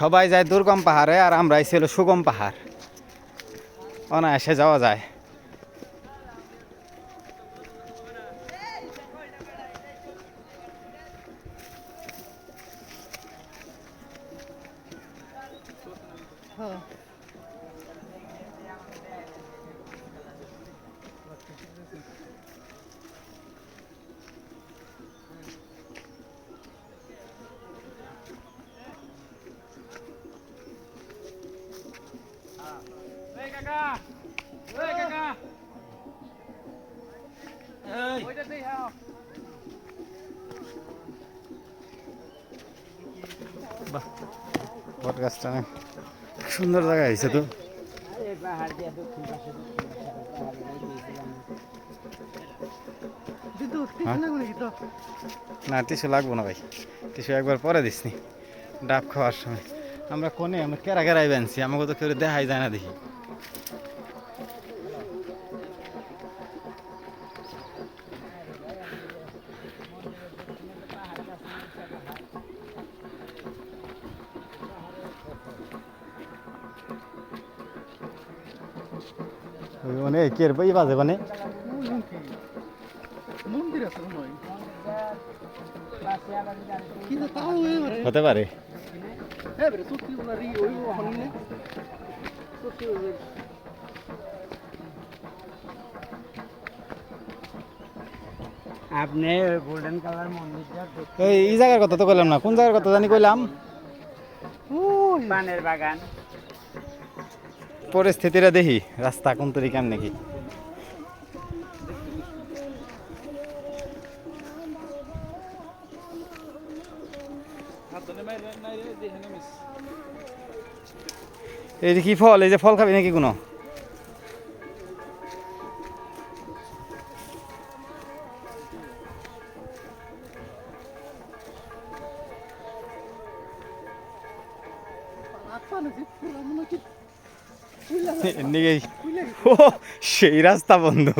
সবাই যায় দুর্গম পাহাড়ে আর আমরা ছিল সুগম পাহাড়। অনায়াসে যাওয়া যায়। বট গাছটা অনেক সুন্দর জায়গা হয়েছে তো। হ্যাঁ? না টিস্যু লাগবো না ভাই। টিস্যু একবার পরে দিসনি। ডাব খাওয়ার সময়। আমরা কোনে? আমরা কেরা কেরাই বানছি? আমাকে তো কেউ দেখাই যায় না দেখি। মানে কে বই বাজে মানে? হতে পারে। আপনি গোল্ডেন কালার মন্দিরটা এই এই জায়গার কথা তো কইলাম না। কোন জায়গার কথা জানি কইলাম? পানের বাগান। পরিস্থিতিটা দেখি, রাস্তা কোন তরি কেমন নাকি? এই কি ফল, এই যে ফল খাবি নাকি কোনো? এদিকেই ও, সেই রাস্তা বন্ধু।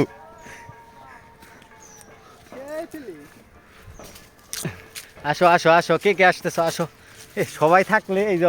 আসো আসো আসো। কে কে আসতেছো? আসো। সবাই থাকলে এই যে